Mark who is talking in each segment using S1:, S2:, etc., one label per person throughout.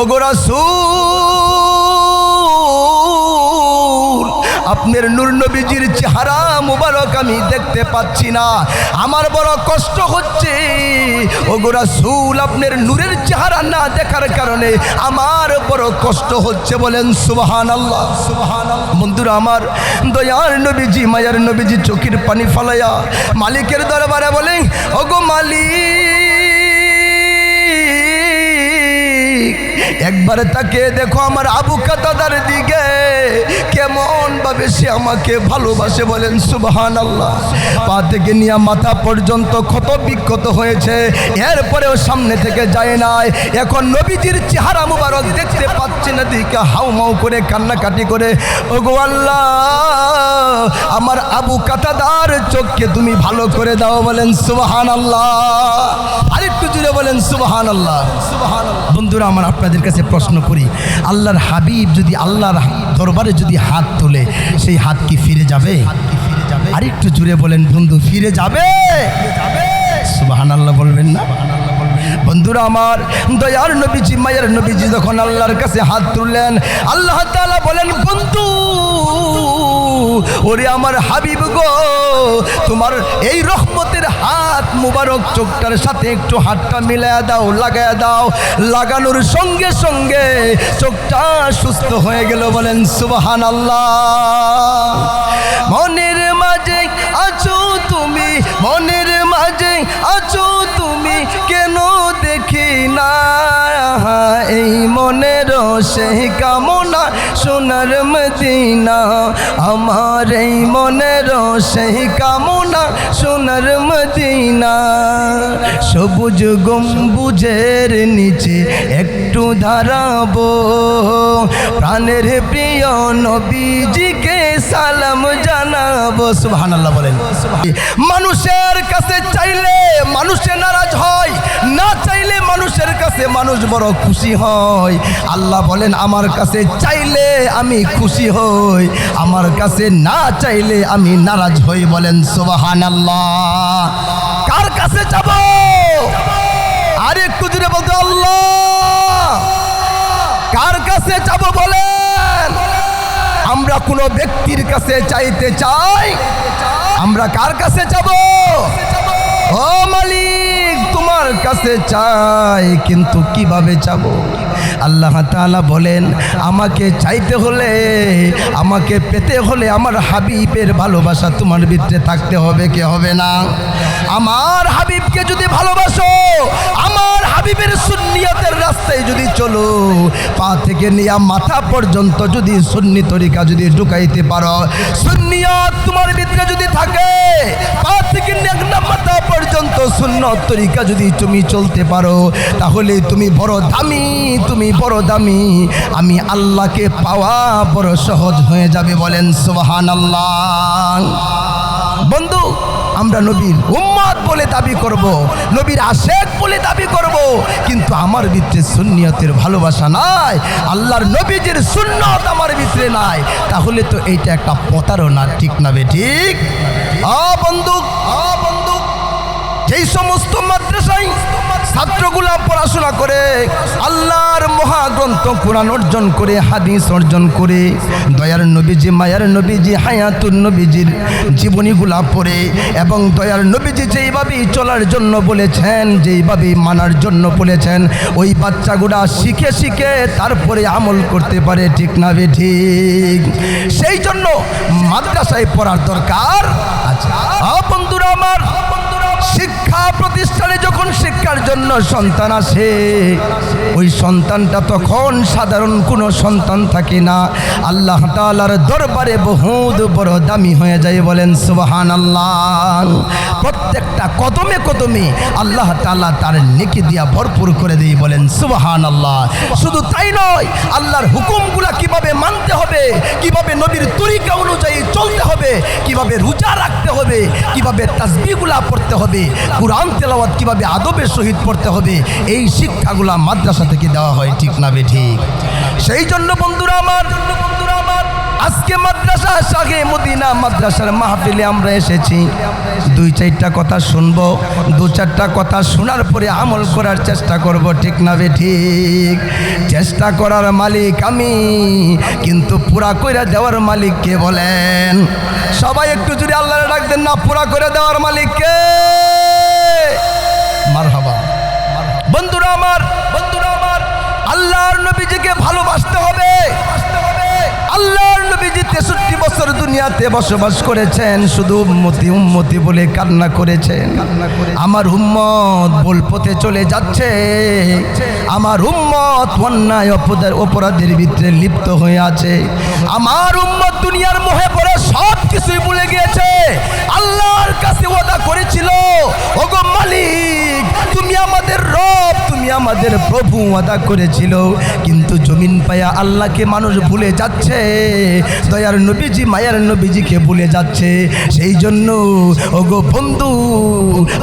S1: ওগোরা আপনার নূর নবীজির চেহারা মুবারক আমি দেখতে পাচ্ছি না। আমার বড় কষ্ট হচ্ছে। ওগোরা সুল আপনার নূরের চেহারা না দেখার কারণে আমার বড় কষ্ট হচ্ছে বলেন সুবাহান আল্লাহ সুবাহান বন্ধুরা আমার দয়ার নবীজি, মায়ার নবীজি চোখের পানি ফালাইয়া মালিকের দরবারে বলেন, ওগো মালিক একবারে তাকে দেখো আমার আবু কাতাদার দিকে কেমন ভাবে সে আমাকে ভালোবাসে বলেন সুবহান আল্লাহ পা থেকে নিয়ে মাথা পর্যন্ত ক্ষত বিক্ষত হয়েছে, এরপরেও সামনে থেকে যায় নাই। এখন নবীজির চেহারা মুবারক দেখতে পাচ্ছি না, দিকে হাউ মাউ করে কান্নাকাটি করে, ওগো আল্লাহ, আমার আবু কাতাদার চোখকে তুমি ভালো করে দাও বলেন সুবহান আল্লাহ আরেকটু জুড়ে বলেন সুবহান আল্লাহ সুবহান বন্ধুরা, আমার আপনাদের কাছে প্রশ্ন করি, আল্লাহর হাবিব যদি আল্লাহর দরবারে যদি হাত তোলে, সেই হাত কি ফিরে যাবে? আরেকটু জুড়ে বলেন, বন্ধু, ফিরে যাবে? সুবহান আল্লাহ বলবেন না? বন্ধুরা আমার, দয়ার নবীজি, মায়ের নবীজি যখন আল্লাহর কাছে হাত তুললেন, আল্লাহ বলেন, বন্ধু ওরে আমার হাবিব গো, তোমার এই রহমতের হাত মুবারক চোখটার সাথে একটু হাতটা মিলায়া দাও লাগায়া দাও। লাগানোর সঙ্গে সঙ্গে চোখটা সুস্থ হয়ে গেল বলেন সুবাহান আল্লাহ মনের মাঝে আছো তুমি, মনের মাঝে আছো তুমি, কেন দেখি না এই মনের সেই কামনা? সোনার মদিনা, আমার এই মনের সেই কামনা, সোনার মদিনা। সবুজ গম্বুজের নিচে একটু ধারাবো প্রাণের প্রিয় নবীজিকে সালাম জানাব, সুবহানাল্লাহ বলেন। মানুষের কাছে চাইলে মানুষে নারাজ হয়, না চাইলে মানুষের কাছে মানুষ বড় খুশি হয়। আল্লাহ বলেন, আমার কাছে চাইলে আমি খুশি হই, আমার কাছে না চাইলে আমি নারাজ হই, বলেন সুবাহান আল্লাহ কার কাছে যাব? আর একটু জুড়ে বলতে আল্লাহ। কার কাছে যাব বলেন? আমরা কোনো ব্যক্তির কাছে চাইতে চাই, আমরা কার কাছে যাব? ও মালিক, তোমার কাছে চাই, কিন্তু কীভাবে যাব? আল্লাহ তাআলা বলেন, আমাকে চাইতে হলে, আমাকে পেতে হলে আমার হাবিবের ভালোবাসা তোমার ভিতরে থাকতে হবে, কে হবে না? আমার হাবিবকে যদি ভালোবাসো, আমার হাবিবের সুন্নিয়তের রাস্তায় যদি চলো, পা থেকে নিয়ে মাথা পর্যন্ত যদি সুন্নি তরিকা যদি ঢুকাইতে পারো, সুন্নিয়ত তোমার ভিতরে যদি থাকে, পা থেকে মাথা পর্যন্ত সুন্নত তরিকা যদি তুমি চলতে পারো, তাহলে তুমি বড় দামি, তুমি বড় দামি। আমি আল্লাহকে পাওয়া বড় সহজ হয়ে যাবে বলেন সোহান আল্লাহ বন্ধু আমরা নবীর উম্মাদ বলে দাবি করব। নবীর আশেক বলে দাবি করব। কিন্তু আমার ভিতরে সুন্নিয়তের ভালোবাসা নাই, আল্লাহর নবীজির সুন্নত আমার ভিতরে নাই তাহলে তো এইটা একটা প্রতারণা, ঠিক না বে ঠিক আ বন্ধু আ বন্ধু যেই সমস্ত মাদ্রাসায় ছাত্রগুলা পড়াশোনা করে, আল্লাহর মহাগ্রন্থ কোরআন অর্জন করে, হাদিস অর্জন করে, দয়ার নবীজি, মায়ার নবীজি হায়াতুর নবীজির জীবনীগুলা পড়ে এবং দয়ার নবীজি যেইভাবে চলার জন্য বলেছেন যেইভাবে মানার জন্য বলেছেন, ওই বাচ্চাগুলা শিখে শিখে তারপরে আমল করতে পারে, ঠিক না বে ঠিক? সেই জন্য মাদ্রাসায় পড়ার দরকার আচ্ছা বন্ধুরা আমার শিক্ষা প্রতিষ্ঠানে যখন শিক্ষার জন্য সন্তান আসে, ওই সন্তানটা তখন সাধারণ কোনো সন্তান থাকে না। আল্লাহ তালার দরবারে বহুত বড় দামি হয়ে যায় বলেন সুবাহান আল্লাহ প্রত্যেকটা কদমে কদমে আল্লাহ তালা তার নেকি দিয়া ভরপুর করে দিয়ে বলেন সুবাহান আল্লাহ শুধু তাই নয়, আল্লাহর হুকুমগুলা কীভাবে মানতে হবে, কীভাবে নবীর তরিকা অনুযায়ী চলতে হবে, কীভাবে রোজা রাখতে হবে, কীভাবে তাসবিগুলা পড়তে হবে কোরআন তেলাওয়াত কীভাবে আদবের সহিত পড়তে হবে, এই শিক্ষাগুলা মাদ্রাসা থেকে দেওয়া হয়, ঠিক না বে ঠিক? সেই জন্য বন্ধুরা আমার আজকে মাদ্রাসা শাহে মদিনা, মাদ্রাসার মাহফিলে আমরা এসেছি। দুই, চারটা কথা শুনব, দু, চারটা কথা শোনার পরে আমল করার চেষ্টা করব, ঠিক না বে ঠিক? চেষ্টা করার মালিক আমি, কিন্তু পুরা কইরা দেওয়ার মালিক কে বলেন? সবাই একটু যদি আল্লাহরে ডাক দেন, না, পুরা করে দেওয়ার মালিক মালিককে মারহাবা। বন্ধুরা আমার দুনিয়াতে বসবাস করেছেন, শুধু উম্মতি উম্মতি বলে কান্না করেছেন। আমার উম্মত বল পথে চলে যাচ্ছে। আমার উম্মত অন্যায় অপদের অপরাধের ভিতরে লিপ্ত হয়ে আছে। আমার উম্মত দুনিয়ার মোহে পড়ে সব কিছুই ভুলে গিয়েছে। আল্লাহর কাছে ওয়াদা করেছিল, ওগো মালিক তুমি আমাদের রব, তুমি আমাদের প্রভু আদা করেছিল। কিন্তু জমিন পায়া আল্লাহকে মানুষ ভুলে যাচ্ছে, দয়ার নবীজি, মায়ার নবীজিকে ভুলে যাচ্ছে। সেই জন্য, ওগো বন্ধু,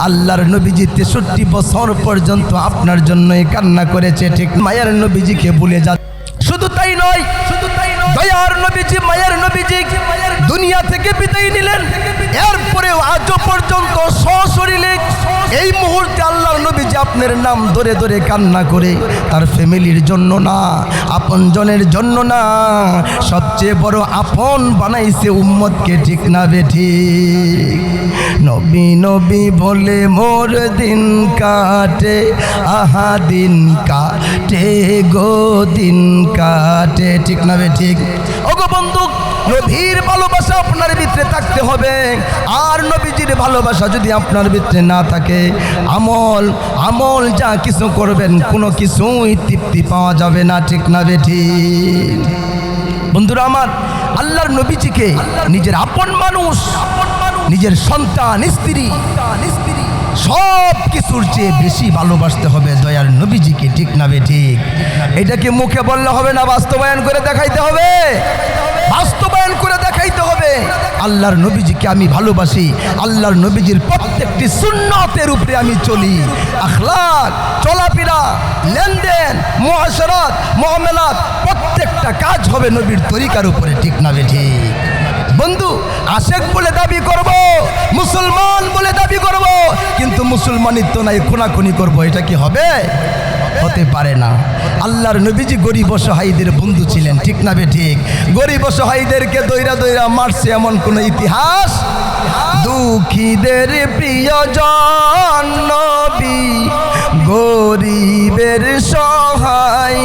S1: আল্লাহর নবীজি তেষট্টি বছর পর্যন্ত আপনার জন্যই কান্না করেছে, ঠিক মায়ার নবীজিকে ভুলে যাচ্ছে শুধু তাই নয় শুধু তাই নয়, দয়ার নবীজি, মায়ের নবীজি দুনিয়া থেকে বিদায় নিলেন। এরপরেও আজও পর্যন্ত সশরীরে এই মুহূর্তে আল্লাহর নবী যে আপনার নাম ধরে ধরে কান্না করে, তার ফ্যামিলির জন্য না আপন জনের জন্য না, সবচেয়ে বড় আপন বানাইছে উম্মতকে ঠিক না বেঠি নবী নবী বলে, মোর দিন কাটে, আহা দিন কাটে গো দিন কাটে। ঠিক না বে ঠিক? ওগো নবীর ভালোবাসা আপনার ভিতরে থাকতে হবে। আর নবীজির ভালোবাসা যদি আপনার ভিতরে না থাকে, আমল আমল যা কিছু করবেন, কোনো কিছুই তৃপ্তি পাওয়া যাবে না, ঠিক না বে ঠিক? বন্ধুরা আমার, আল্লাহর নবীজিকে নিজের আপন মানুষ, নিজের সন্তান, স্ত্রী সব কিছুর চেয়ে বেশি ভালোবাসতে হবে দয়ার নবীজিকে, ঠিক না ঠিক? এটাকে মুখে বললে হবে না, বাস্তবায়ন করে দেখাইতে হবে। বাস্তবায়ন করে দেখাইতে হবে। আল্লাহর নবীজিকে আমি ভালোবাসি, আল্লাহর নবীজির প্রত্যেকটি সুন্নতের উপরে আমি চলি। আখলাক, চলাফেরা, লেনদেন মহাসরাত মহামেলাত প্রত্যেকটা কাজ হবে নবীর তরিকার উপরে, ঠিক না ঠিক? বন্ধু, আশেক বলে দাবি করব, মুসলমান বলে দাবি করব, কিন্তু মুসলমানিত্ব নাই, খুনাখুনি করব, এটা কি হবে? হতে পারে না। আল্লাহর নবীজি গরিব অসহায়ীদের বন্ধু ছিলেন, ঠিক না বে ঠিক? গরিব অসহায়ীদেরকে দৈরা দৈরা মারছে এমন কোনো ইতিহাস? দুঃখীদের প্রিয়জন নবী, গরিবের সহায়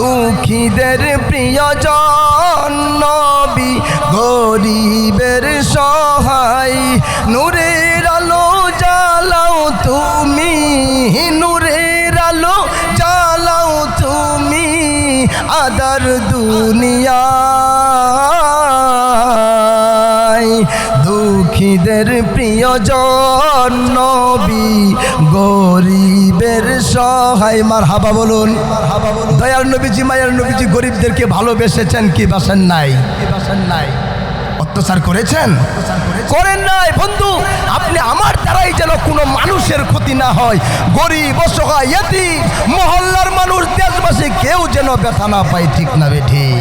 S1: দুঃখীদের প্রিয়জন নবী, গরিবের সহায়। নূরের আলো জ্বালাও তুমি, নূরের আলো জ্বালাও তুমি আদার দুনিয়া দুঃখীদের প্রিয়জন নবী গরিবের মার হাবা বলুন। নবীজি, মায়ার নবীজি গরিবদেরকে ভালোবেসেছেন কি বাসেন নাই? নাই অত্যাচার করেছেন? করেন নাই, বন্ধু। আপনি আমার দ্বারাই যেন কোনো মানুষের ক্ষতি না হয়। গরিব, অসহায় মহল্লার মানুষ, দেশবাসী, কেউ যেন ব্যথা না পায়, ঠিক না বে ঠিক।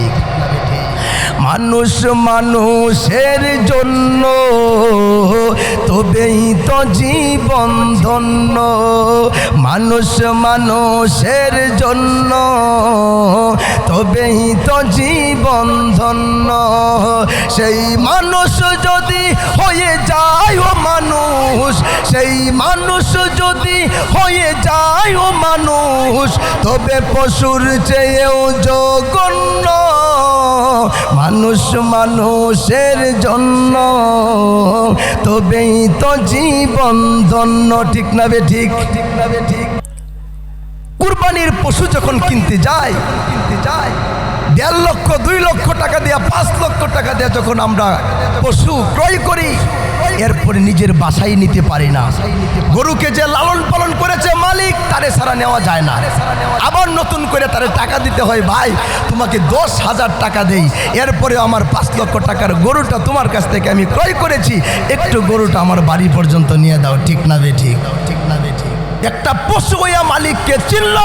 S1: মানুষ মানুষের জন্য, তবেই তো জীবন ধন্য। মানুষ মানুষের জন্য, তবেই তো জীবন ধন্য। সেই মানুষ যদি হয়ে যায় ও মানুষ, সেই মানুষ যদি হয়ে যায় ও মানুষ, তবে পশুর চেয়েও জঘন্য। মানুষ মানুষের জন্য। তবেই তো জীবন ধন্য, ঠিক না বে ঠিক? ঠিক না বে ঠিক কুরবানির পশু যখন কিনতে যায় কিনতে যায় দেড় লক্ষ, দুই লক্ষ টাকা দেয়া, পাঁচ লক্ষ টাকা দেয়া যখন আমরা পশু ক্রয় করি, এরপরে নিজের বাসায় নিতে পারি না। গরুকে যে লালন পালন করেছে মালিক, তারে সারা নেওয়া যায় না। আবার নতুন করে তারে টাকা দিতে হয়, ভাই, তোমাকে দশ হাজার টাকা দেই। এরপরে আমার পাঁচ লক্ষ টাকার গরুটা তোমার কাছ থেকে আমি ক্রয় করেছি। একটু গরুটা আমার বাড়ি পর্যন্ত নিয়ে দাও। ঠিক না বে ঠিক? ঠিক না বে ঠিক? একটা পশু মালিককে চিনল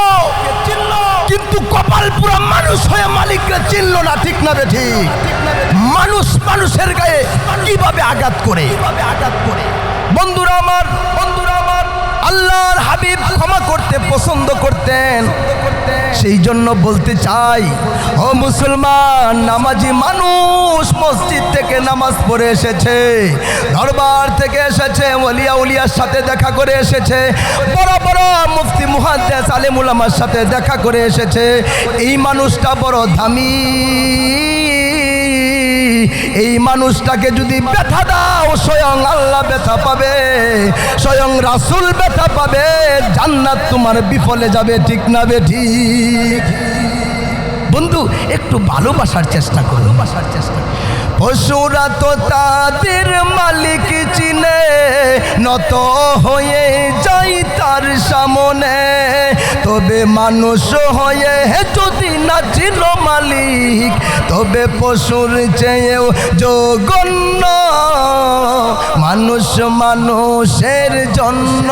S1: চিনল। কিন্তু কপাল পুরা মানুষ হয়ে মালিকরা চিনল না, ঠিক না বে ঠিক? মানুষ মানুষের গায়ে কীভাবে আঘাত করে? আঘাত করে বন্ধুরা আমার বন্ধুরা আমার, আল্লাহর হাবিব ক্ষমা করতে পছন্দ করতেন। সেই জন্য বলতে চাই, ও মুসলমান, নামাজি মানুষ মসজিদ থেকে নামাজ পড়ে এসেছে, দরবার থেকে এসেছে, ওলিয়া উলিয়ার সাথে দেখা করে এসেছে, বড় বড় মুফতি মুহাদ্দেস আলিমুল আমার সাথে দেখা করে এসেছে, এই মানুষটা বড় দামি। এই মানুষটাকে যদি ব্যথা দাও, স্বয়ং আল্লাহ ব্যথা পাবে, স্বয়ং রাসুল ব্যথা পাবে, জান্নাত তোমার বিফলে যাবে, ঠিক না বে ঠিক বন্ধু, একটু ভালোবাসার চেষ্টা করো বাসার চেষ্টা। পশুরা তো তাদের মালিক চিনে, নত হয়ে যাই তার সামনে। তবে মানুষ হয়ে যদি না ছিল মালিক, তবে পশুর চেয়েও জঘন্য। মানুষ মানুষের জন্য,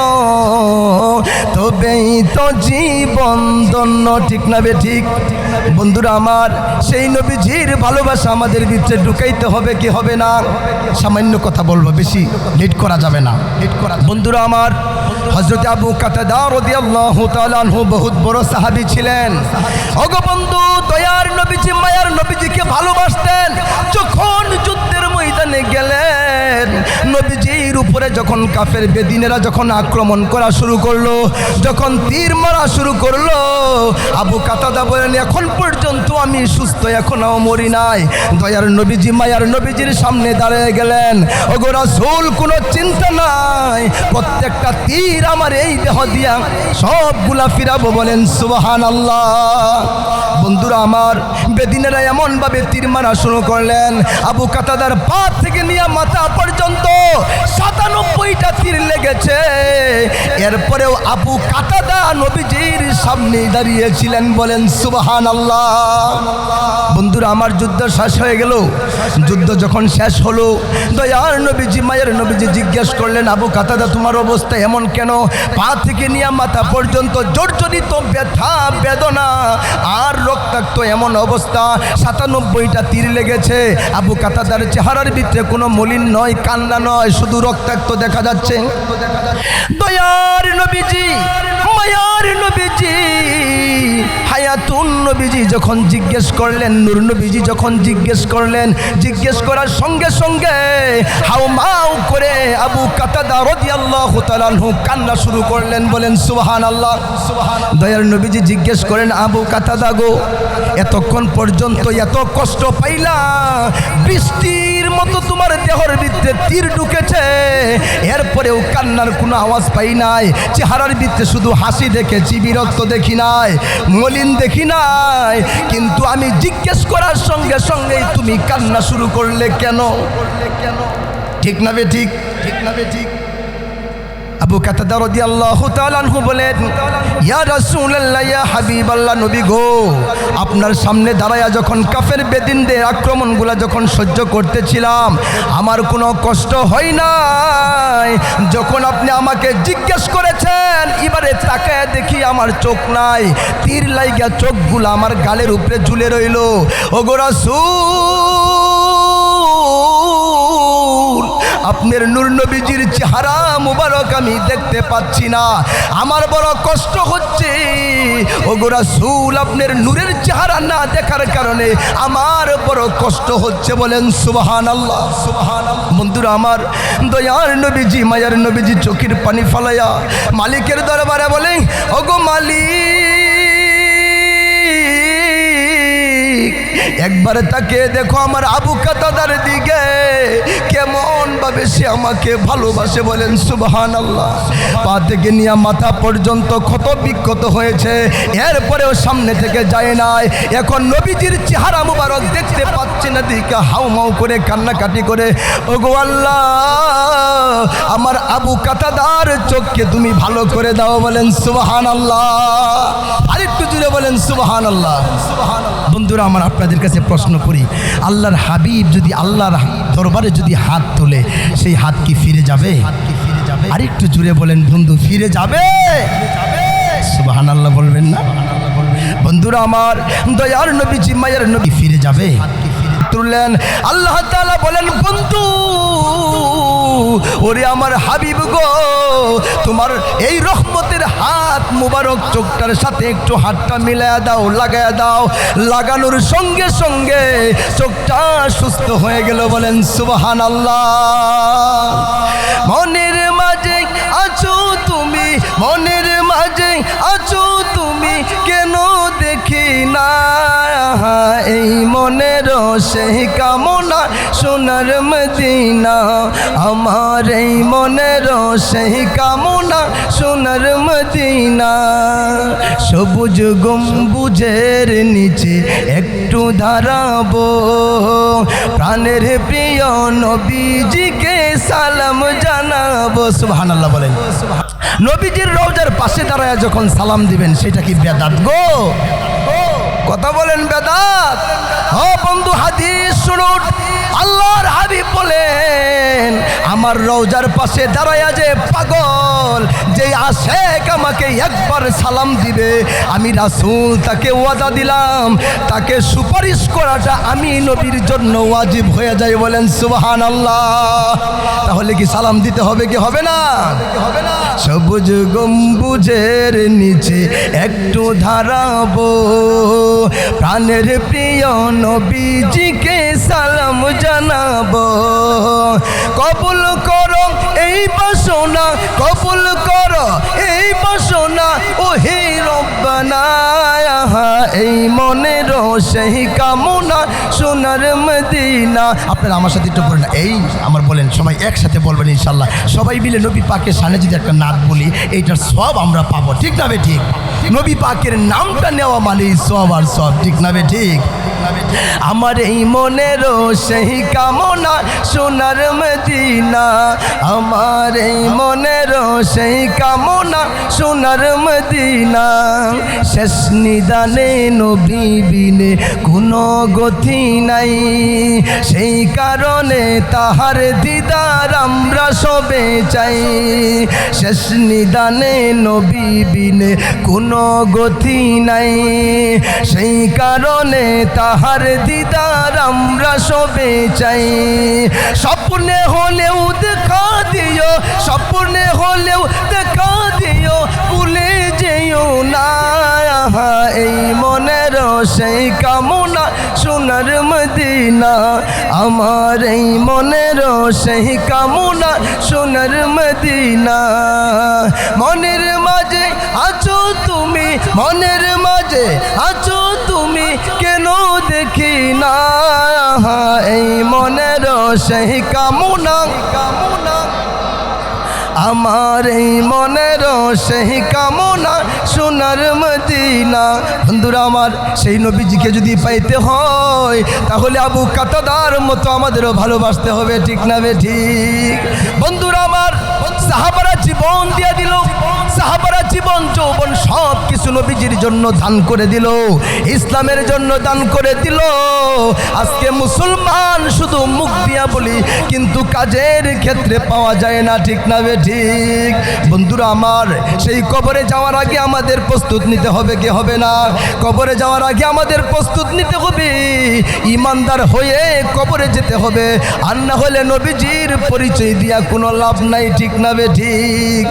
S1: তবেই তো জীবন ধন্য। ঠিক না বে, ঠিক? বন্ধুরা আমার, সেই নবীজির ভালোবাসা আমাদের ভিতরে ঢুকাইতে হবে কি হবে না, সামান্য কথা বলব, বেশি লেট করা যাবে না লেট করা বন্ধুরা আমার হজরত আবু কাতাদা রাদিয়াল্লাহু তাআলা আনহু বহুত বড় সাহাবি ছিলেন। অগবন্ধু বন্ধু, দয়ার নবীজি, মায়ার নবীজিকে ভালোবাসতেন। যখন যুদ্ধের ময়দানে গেলেন নবীজির উপরে যখন কাফের বেদিনেরা যখন আক্রমণ করা শুরু করল, যখন তীর মারা শুরু করল, আবু কাতাদা বলেন, এখন পর্যন্ত আমি সুস্থ, এখনও মরি নাই। দয়ার নবীজি, মায়ার নবীজির সামনে দাঁড়িয়ে গেলেন। ওগো রাসূল, কোনো চিন্তা নাই। প্রত্যেকটা তীর আমার এই দেহ দিয়া, সবগুলা ফিরাবো বলেন সুবহান আল্লাহ বন্ধুরা আমার, বেদিনেরা এমনভাবে তীর মারা শুরু করলেন, আবু কাতাদার পা থেকে নিয়ে মাথা পর্যন্ত সাতানব্বইটা তীর লেগেছে। এরপরেও আবু কাতাদা নবীজির সামনে দাঁড়িয়েছিলেন বলেন সুবাহান আল্লাহ বন্ধুরা, আমার যুদ্ধ শেষ হয়ে গেল। যুদ্ধ যখন শেষ হলো, দয়ার নবীজি, মায়ের নবীজি জিজ্ঞেস করলেন, আবু কাতাদা, তোমার অবস্থা এমন কেন? পা থেকে নিয়ে মাথা পর্যন্ত জর্জরিত ব্যথা, বেদনা আর রক্তাক্ত এমন অবস্থা। সাতানব্বইটা তীর লেগেছে। আবু কাতাদার চেহারার ভিতরে কোনো মলিন নয়, কান্না নয়, শুধু রক্তাক্ত দেখা যাচ্ছে। দয়ার নবীজি, মায়ার নবীজি, হায়াতুন নবীজি যখন জিজ্ঞেস করলেন, নূর নবীজি যখন জিজ্ঞেস করলেন, জিজ্ঞেস করার সঙ্গে সঙ্গে করে আবু কাতাদা রাদিয়াল্লাহু তাআলা কান্না শুরু করলেন, বলেন, সুবহানাল্লাহ। দয়ার নবীজি জিজ্ঞেস করেন, আবু কাতাদা গো, এতক্ষণ পর্যন্ত এত কষ্ট পাইলা বৃষ্টির মতো তোমার দেহর ভিতরে তীর ঢুকেছে। এরপরেও কান্নার কোনো আওয়াজ পাই নাই। চেহারার ভিতরে শুধু হাসি দেখেছি বিরক্ত দেখি নাই, মলিন দেখি নাই। কিন্তু আমি জিজ্ঞেস করার সঙ্গে সঙ্গেই তুমি কান্না শুরু করলে কেন করলে কেন? ঠিক না বে ঠিক? ঠিক না বে ঠিক? আবু কাতাদা রাদিয়াল্লাহু তাআলা আনহু বলেন, ইয়া রাসূলুল্লাহ, ইয়া হাবিবাল্লাহ, নবী গো, আপনার সামনে দাঁড়ায়া যখন কাফের বেদিনদের আক্রমণগুলা যখন সহ্য করতেছিলাম, আমার কোনো কষ্ট হয় নাই। যখন আপনি আমাকে জিজ্ঞেস করেছেন, এবারে তাকায় দেখি আমার চোখ নাই, তীর লাইগা চোখগুলো আমার গালের উপরে ঝুলে রইল। ওগো রাসূল আপনার নূর নবীজির চেহারা মুবারক আমি দেখতে পাচ্ছি না। আমার বড় কষ্ট হচ্ছে। ও গোরা সুল আপনার নূরের চেহারা না দেখার কারণে আমার বড় কষ্ট হচ্ছে বলেন সুবাহান আল্লাহ সুবাহান বন্ধুরা, আমার দয়ার নবীজি, মায়ার নবীজি চোখের পানি ফালাইয়া মালিকের দরবারে বলেন, ওগো মালিক, একবারে তাকে দেখো আমার আবু কাতাদার দিকে, কেমন ভাবে সে আমাকে ভালোবাসে বলেন সুবহান আল্লাহ পা থেকে নিয়ে মাথা পর্যন্ত ক্ষত বিক্ষত হয়েছে, এরপরেও সামনে থেকে যায় নাই। এখন নবীজির চেহারা মুবারক দেখতে পাচ্ছে না, দিকে হাউ মাউ করে কান্নাকাটি করে, ওগো আল্লাহ, আমার আবু কাতাদার চোখকে তুমি ভালো করে দাও বলেন সুবহান আল্লাহ আরেকটু জুড়ে বলেন সুবহান আল্লাহ বন্ধুরা, আমার আপনাদের কাছে প্রশ্ন করি, আল্লাহর হাবিব যদি আল্লাহর দরবারে যদি হাত তোলে সেই হাত কি ফিরে যাবে? আরেকটু জুড়ে বলেন বন্ধু ফিরে যাবে? সুবাহান আল্লাহ বলবেন না? বন্ধুরা আমার দয়ার নবী মায়ের নবী ফিরে যাবে? তুললেন আল্লাহ তালা বলেন বন্ধু ওরে আমার হাবিব গো তোমার এই হাত মুবারক চোখটার সাথে একটু হাতটা মিলায়া দাও লাগায়া দাও। লাগানোর সঙ্গে সঙ্গে চোখটা সুস্থ হয়ে গেল বলেন সুবাহান আল্লাহ মনের মাঝে আছো তুমি, মনের মাঝে আছো না এই মনের সেই কামনা সোনার মদিনা। আমার এই মনের সেই কামনা সোনার মদিনা। সবুজ গম্বুজের নিচে একটু দাঁড়াবো। প্রাণের প্রিয় নবীজিকে সালাম জানাব। সুবহানাল্লাহ বলেন। নবীজির রওজার পাশে দাঁড়ায় যখন সালাম দিবেন, সেটা কি বেদাত গো? কথা বলেন বেদাত। হ বন্ধু হাদিস শুনুন। আল্লাহর হাবিব বলেন আমার রওজার পাশে দাঁড়ায়া যে পাগল, যে আশেক আমাকে একবার সালাম দিবে। আমি রাসূল, তাকে ওয়াদা দিলাম। তাকে সুপারিশ করাটা আমি নবীর জন্য ওয়াজিব হয়ে যায় বলেন সুবহান আল্লাহ তাহলে কি সালাম দিতে হবে কি হবে না? সবুজ গম্বুজের নিচে একটু ধারাবো। প্রাণের প্রিয় নবীজিকে সালাম জানাব। কবুল করো, এই বাসনা, কবুল করো, এই বাসনা ও হে রব্বানা এই মনের সেই কামনা, সোনার মদিনা। আপনারা আমার সাথে একটু বলেন, এই আমার বলেন, সবাই একসাথে বলবেন ইনশাল্লাহ। সবাই মিলে নবী পাকের সামনে যদি একটা নাচ বলি, এইটার সব আমরা পাবো, ঠিক না ঠিক? নবী পাকের নামটা নেওয়া মানে সব আর সব, ঠিক না ঠিক? আমার এই মনেরও সেই কামনা সোনার মদিনা। আমার এই মনেরও সেই কামনা সোনার মদিনা। শেষ নিদানে নবী কোনো গতি নাই। সেই কারণে তাহার দিদার আমরা সবে চাই। শেষ নিদানে নবী কোনো গতি নাই। সেই কারণে তাহার দিদার আমরা সবে চাই। স্বপ্নে হলেও দেখা দিও, স্বপ্নে হলেও দেখা দিও, ভুলে যেও না। এই মনের সেই কামনা সোনার মদিনা। আমার এই মনের সেই কামনা সোনার মদিনা। মনের মাঝে আছো তুমি, মনের মাঝে আছো না এই মনের সেই কামনা কামনা। আমার এই মনের সেই কামনা সোনার মদিনা। বন্ধুরা আমার, সেই নবীজিকে যদি পাইতে হয়, তাহলে আবু কাতাদার মতো আমাদেরও ভালোবাসতে হবে, ঠিক না বে ঠিক? বন্ধুরা আমার, সাহাবারা জীবন দিয়ে দিল, সাহাবারা জীবন যৌবন সব কিছু নবীজির জন্য দান করে দিল, ইসলামের জন্য দান করে দিল। আজকে মুসলমান শুধু মুখ দিয়া বলি, কিন্তু কাজের ক্ষেত্রে পাওয়া যায় না, ঠিক না বে ঠিক? বন্ধুরা আমার, সেই কবরে যাওয়ার আগে আমাদের প্রস্তুত নিতে হবে, কি হবে না? কবরে যাওয়ার আগে আমাদের প্রস্তুত নিতে হবে। ইমানদার হয়ে কবরে যেতে হবে। আর না হলে নবীজির পরিচয় দিয়া কোনো লাভ নাই, ঠিক না বে ঠিক?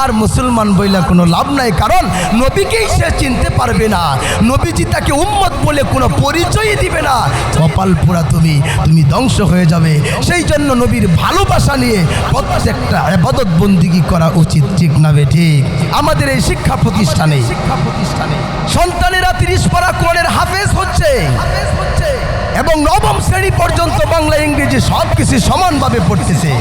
S1: আর মুসলমান বইলা কোনো লাভ নাই, কারণ নবীকেই সে চিনতে পারবে না। নবীজি তাকে উম্মত বলে কোনো পরিচয়ই দিবে না। কপাল পোড়া তুমি তুমি ধ্বংস হয়ে যাবে। সেই জন্য নবীর ভালোবাসা নিয়ে প্রত্যেকটা আবাদত বন্দিগি করা উচিত, ঠিক না বে ঠিক? আমাদের এই শিক্ষা প্রতিষ্ঠানে প্রতিষ্ঠানে। সন্তানেরা তিরিশ পারা কোরআনের হাফেজ হচ্ছে। এবং নবম শ্রেণি পর্যন্ত বাংলা ইংরেজি সব কিছু সমানভাবে পড়তেছে।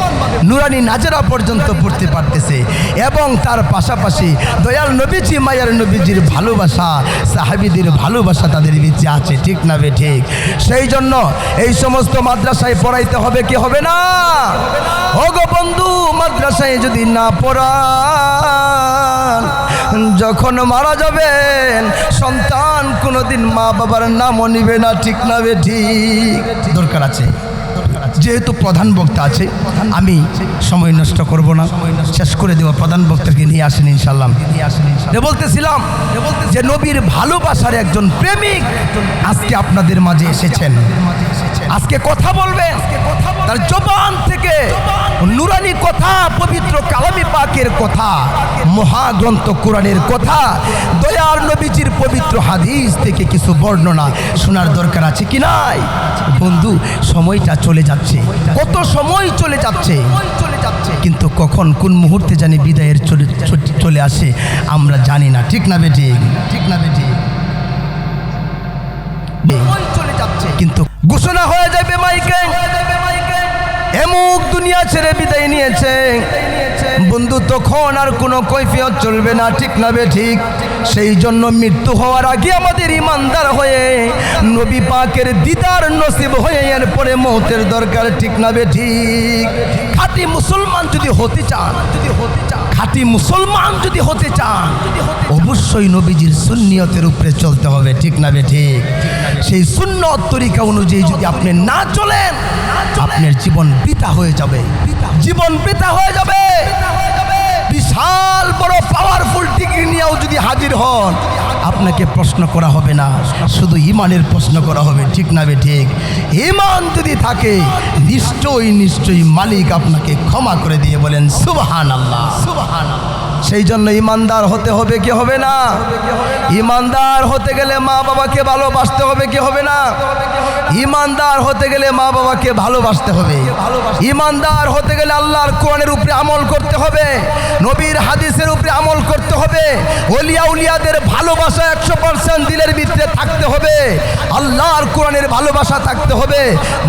S1: নুরানি নাজেরা পর্যন্ত পড়তে পারতেছে। এবং তার পাশাপাশি দয়াল নবীজি মায়ার নবীজির ভালোবাসা সাহাবিদের ভালোবাসা তাদের বিচে আছে ঠিক না বে ঠিক? সেই জন্য এই সমস্ত মাদ্রাসায় পড়াইতে হবে কি হবে না। ওগো বন্ধু মাদ্রাসায় যদি না পড়ান যখন মারা যাবেন সন্তান কোনোদিন মা বাবার নামও নিবে না ঠিক না ঠিক। দরকার আছে। যেহেতু প্রধান বক্তা আছে আমি সময় নষ্ট করব না। শেষ করে দেওয়া প্রধান বক্তাকে নিয়ে আসেন ইনশাল্লাহ নিয়ে আসেন ইনশাল্লাহ বলতেছিলাম যে নবীর ভালোবাসার একজন প্রেমিক আজকে আপনাদের মাঝে এসেছেন। আজকে কথা বলবে। তার জবান থেকে নুরানি কথা, পবিত্র কালামি পাকের কথা, মহাগ্রন্থ কোরআনের কথা, দয়ার নবীজির পবিত্র হাদিস থেকে কিছু বর্ণনা শোনার দরকার আছে কি নাই? বন্ধু, সময়টা চলে যাচ্ছে। কত সময় চলে যাচ্ছে? কিন্তু কখন, কোন মুহূর্তে জানি বিদায়ের চলে চলে আসে, আমরা জানি না। ঠিক না বেটি ঠিক না বেটি চলে যাচ্ছে কিন্তু ঘোষণা হয়ে যাবে মাইকে। এমুক দুনিয়া ছেড়ে বিদায় নিয়েছে। বন্ধু, তখন আর কোনো কৈফিয়ত চলবে না, ঠিক না বে ঠিক? সেই জন্য মৃত্যু হওয়ার আগে আমাদের ইমানদার হয়ে, নবী পাকের দিদার নসিব হয়ে এরপরে মৌতের দরকার, ঠিক না বে ঠিক? খাঁটি মুসলমান যদি হতে চান, যদি হতে চান খাঁটি মুসলমান যদি হতে চান অবশ্যই নবীজির সুন্নিয়তের উপরে চলতে হবে ঠিক না ঠিক? সেই সুন্নত তরিকা অনুযায়ী যদি আপনি না চলেন আপনার জীবন পিতা হয়ে যাবে। জীবন পিতা হয়ে যাবে। বিশাল বড় পাওয়ারফুল ডিগ্রি হন আপনাকে প্রশ্ন করা হবে না। শুধু ইমানের প্রশ্ন করা হবে, ঠিক না বে ঠিক? ইমান যদি থাকে, নিশ্চয়ই নিশ্চয়ই মালিক আপনাকে ক্ষমা করে দিয়ে বলেন সুবহান আল্লাহ সুবহান সেই জন্য ইমানদার হতে হবে কি হবে না? ইমানদার হতে গেলে মা বাবাকে ভালোবাসতে হবে কি হবে না? ইমানদার হতে গেলে মা বাবাকে ভালোবাসতে হবে। ইমানদার হতে গেলে আল্লাহর কোরআনের উপরে আমল করতে হবে। নবীর হাদিসের উপরে আমল করতে হবে। ওলিয়া উলিয়াদের ভালোবাসা একশো পার্সেন্ট দিলের ভিতরে থাকতে হবে। আল্লাহর কোরআনের ভালোবাসা থাকতে হবে।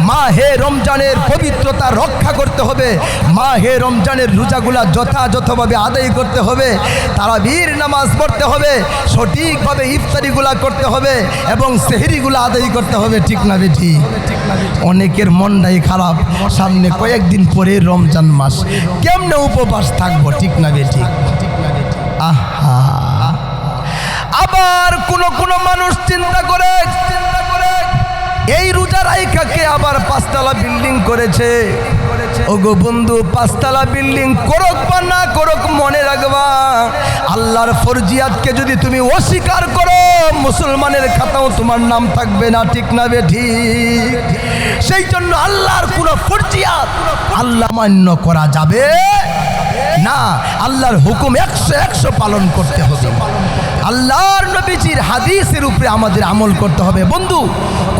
S1: মা হে রমজানের পবিত্রতা রক্ষা করতে হবে। মা হে রমজানের রোজাগুলা যথাযথভাবে আদায় করতে হবে। তারা বীর নামাজ পড়তে হবে। সঠিকভাবে ইফতারিগুলা করতে হবে এবং সেহরিগুলা আদায় করতে হবে। ঠিক না বেঠি অনেকের মনটাই খারাপ। সামনে কয়েকদিন পরে রমজান মাস। কেমনে উপবাস থাকব? ঠিক না বেঠি আহা। আবার কোন কোন মানুষ চিন্তা করে চিন্তা করে, এই রোজা রাইকাকে আবার পাঁচতলা বিল্ডিং করেছে? ওগো বন্ধু, পাঁচতলা বিল্ডিং করক বা না করক, মনে রাখবা, আল্লাহর ফরজিয়াতকে যদি তুমি অস্বীকার করো, মুসলমানের খাতাও তোমার নাম থাকবে না, ঠিক না বেঠি সেই জন্য আল্লাহর কোনো ফরজিয়াত আল্লাহ মান্য করা যাবে। না, আল্লাহর হুকুম একশো একশো পালন করতে হবে। আল্লাহর নবীজির হাদিসের উপরে আমাদের আমল করতে হবে। বন্ধু,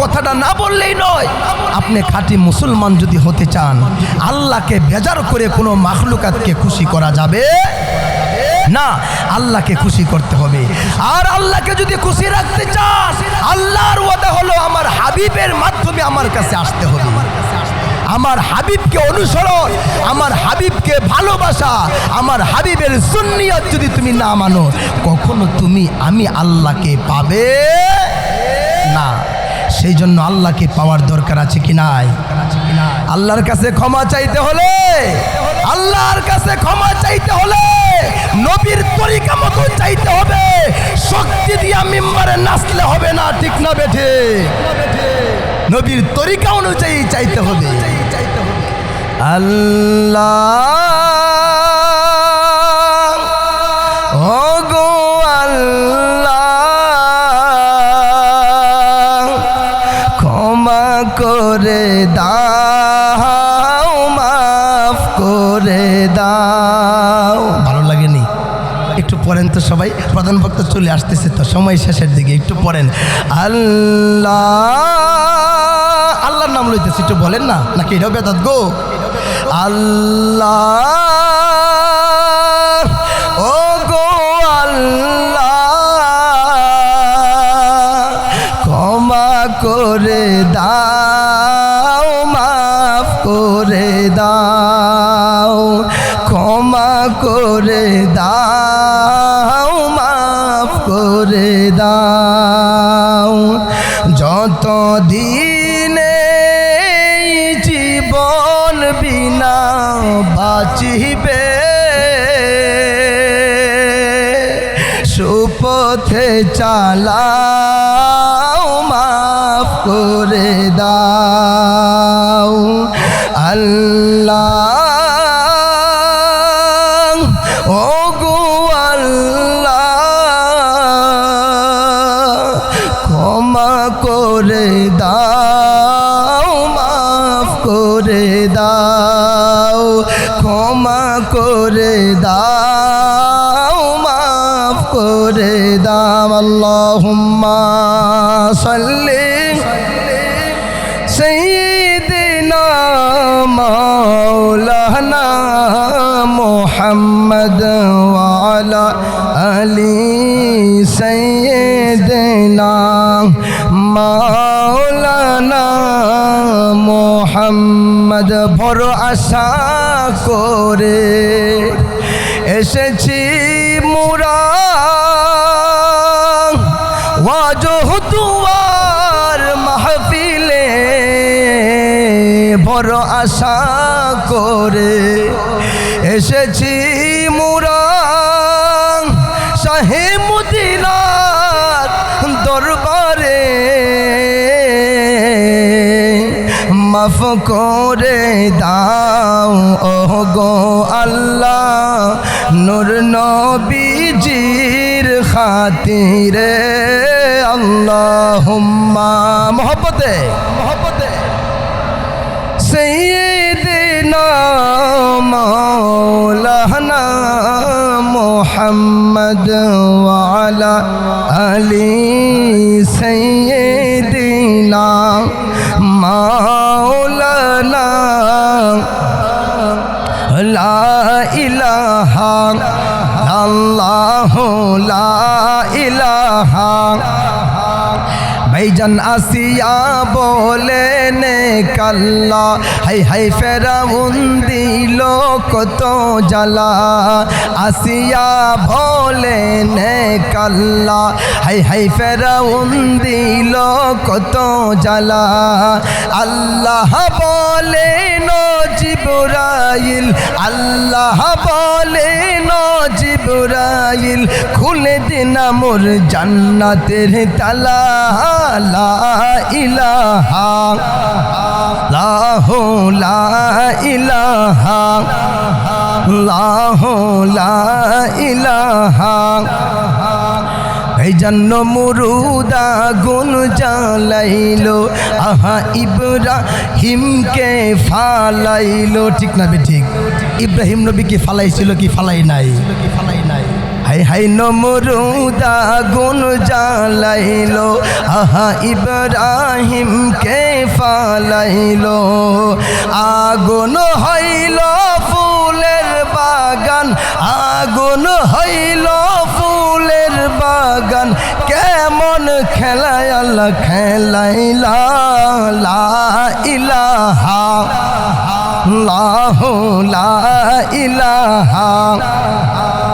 S1: কথাটা না বললেই নয়, আপনি খাঁটি মুসলমান যদি হতে চান, আল্লাহকে বেজার করে কোনো মাখলুকাতকে খুশি করা যাবে? না, আল্লাহকে খুশি করতে হবে। আর আল্লাহকে যদি খুশি রাখতে চান আল্লাহর ওয়াদা হলো আমার হাবিবের মাধ্যমে আমার কাছে আসতে হবে। আমার হাবিবকে অনুসরণ, আমার হাবিবকে ভালোবাসা, আমার হাবিবের সুন্নিয়ত যদি তুমি না মানো, কখনো তুমি আমি আল্লাহকে পাবে না। সেই জন্য আল্লাহকে পাওয়ার দরকার আছে কি নাই? আল্লাহর কাছে ক্ষমা চাইতে হলে, আল্লাহর কাছে ক্ষমা চাইতে হলে নবীর তরিকা মতো চাইতে হবে। শক্তি দিয়া মিম্বারে নাচলে হবে না, ঠিক না বেঠে? নবীর তরিকা অনুযায়ী চাইতে হবে। আল্লাহ গো আল্লাহ, ক্ষমা করে দাও, মাফ করে দাও। ভালো লাগেনি? একটু পড়েন তো সবাই, প্রধান বক্তা চলে আসতেছে তো, সময় শেষের দিকে একটু পড়েন। আল্লাহ নাম লইতেছে, একটু বলেন না? নাকি এটাও বেদাত গো? আল্লাহ, ও গো আল্লাহ, ক্ষমা করে দাও, মাফ করে দাও, ক্ষমা করে দাও, মাফ করে দাও, যত দিনে বাঁচিবে সুপথে চালাও মাফ করে দাও। আল্লাহ আল্লাহুম্মা সাল্লি سيدنا مولانا محمد وعلى آل سيدنا مولانا মোহাম্মদ বড় আশা করে এসেছি মুরা বড় আশা করে এসেছি মুরা শাহে মুদিনার দরবারে। মাফ করে দাও ও গো আল্লাহ, নূর নবীজির খাতিরে। আল্লাহুম্মা, মোহব্বতে মোহব্বতে। সৈদিনা মৌলানা মোহাম্মদ ওয়ালা আলী সৈদিনা মৌলানা লা ইলাহা আল্লাহ লা ইলাহা ভাইজান আসিয়া বলে, নে কাল্লা। হাই হাই ফেরাউন দিল কত জ্বালা। আসিয়া বলে, নে কাল্লা। হাই হাই ফেরাউন দিল কত জ্বালা। আল্লাহ বলে নজিবরাইল আল্লাহ বলে নজিবরাইল খুলে দিন মোর জান্নাতের তালা, লা ইলাহা, লাহু লা ইলাহা, লাহু লা ইলাহা। এই জন্য মুরুদা গুন জ্বালাইলো। আহা ইব্রাহিমকে ফালাইলো। ঠিক না বে ঠিক? ইব্রাহিম নবীকে ফালাইছিল কি ফালাই নাই? ফালাই নাই হাই হাই নমরুদা গুন জ্বালাইলো। আহা ইব্রাহিমকে ফালাইলো। আগুন হইল ফুলের বাগান। আগুন হইল ফুলের বাগান কেমন খেলায় আল্লাহ খেলাইলা? ইলাহা লাহ ইলাহা।